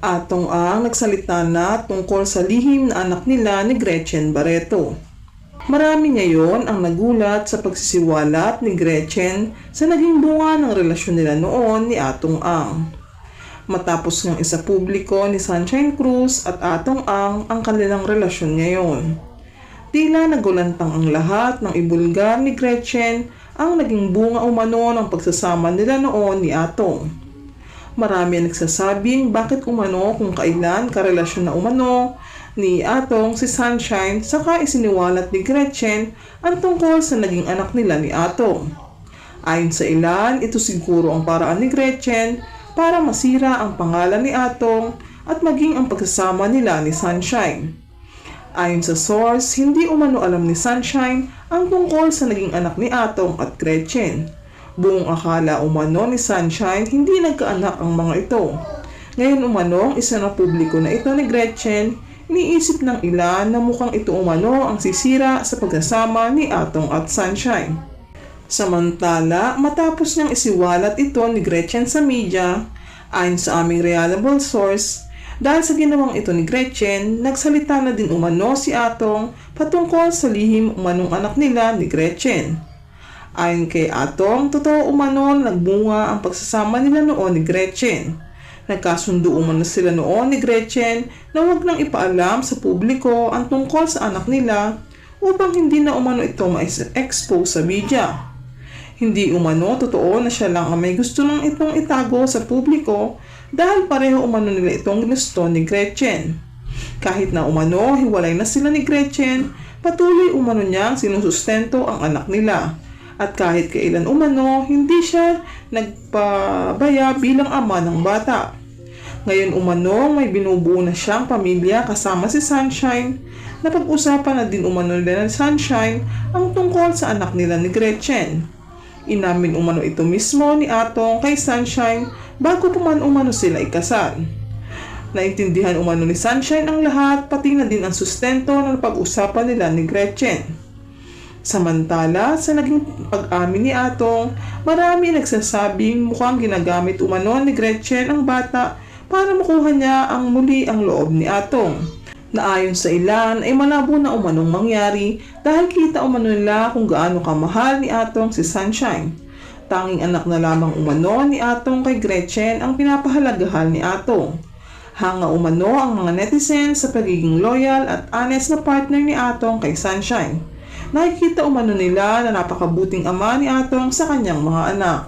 Atong ang nagsalita na tungkol sa lihim na anak nila ni Gretchen Barreto. Marami ngayon ang nagulat sa pagsisiwalat ni Gretchen sa naging bunga ng relasyon nila noon ni Atong Ang. Matapos ngang isa publiko ni Sunshine Cruz at Atong Ang ang kanilang relasyon ngayon. Tila nagulantang ang lahat ng ibulgar ni Gretchen ang naging bunga umano ng pagsasama nila noon ni Atong. Marami nagsasabing bakit umano kung kailan karelasyon na umano ni Atong si Sunshine saka isiniwalat ni Gretchen ang tungkol sa naging anak nila ni Atong. Ayon sa ilan, ito siguro ang paraan ni Gretchen para masira ang pangalan ni Atong at maging ang pagsasama nila ni Sunshine. Ayon sa source, hindi umano alam ni Sunshine ang tungkol sa naging anak ni Atong at Gretchen. Buong akala umano ni Sunshine hindi nagkaanak ang mga ito. Ngayon umano, isa na publiko na ito ni Gretchen, iniisip ng ilan na mukhang ito umano ang sisira sa pagsasama ni Atong at Sunshine. Samantala, matapos niyang isiwalat ito ni Gretchen sa media, ayon sa aming reliable source, dahil sa ginawang ito ni Gretchen, nagsalita na din umano si Atong patungkol sa lihim umanong anak nila ni Gretchen. Ayon kay Atong, totoo umano nagbunga ang pagsasama nila noon ni Gretchen. Nagkasundo umano sila noon ni Gretchen na huwag nang ipaalam sa publiko ang tungkol sa anak nila upang hindi na umano ito ma-expose sa media. Hindi umano totoo na siya lang ang may gusto nang itong itago sa publiko dahil pareho umano nila itong ginusto ni Gretchen. Kahit na umano, hiwalay na sila ni Gretchen, patuloy umano niyang sinusustento ang anak nila. At kahit kailan umano, hindi siya nagpabaya bilang ama ng bata. Ngayon umano, may binubuo na siyang pamilya kasama si Sunshine. Napag-usapan na din umano nila ni Sunshine ang tungkol sa anak nila ni Gretchen. Inamin umano ito mismo ni Atong kay Sunshine bago pa man umano sila ikasal. Naintindihan umano ni Sunshine ang lahat pati na din ang sustento ng pag-usapan nila ni Gretchen. Samantala, sa naging pag-amin ni Atong, marami nagsasabing mukhang ginagamit umano ni Gretchen ang bata para makuha niya ang muli ang loob ni Atong. Na ayon sa ilan ay malabo na umanong mangyari dahil kita umano nila kung gaano kamahal ni Atong si Sunshine. Tanging anak na lamang umano ni Atong kay Gretchen ang pinapahalagahan ni Atong. Hanga umano ang mga netizens sa pagiging loyal at honest na partner ni Atong kay Sunshine. Nakikita umano nila na napakabuting ama ni Atong sa kanyang mga anak.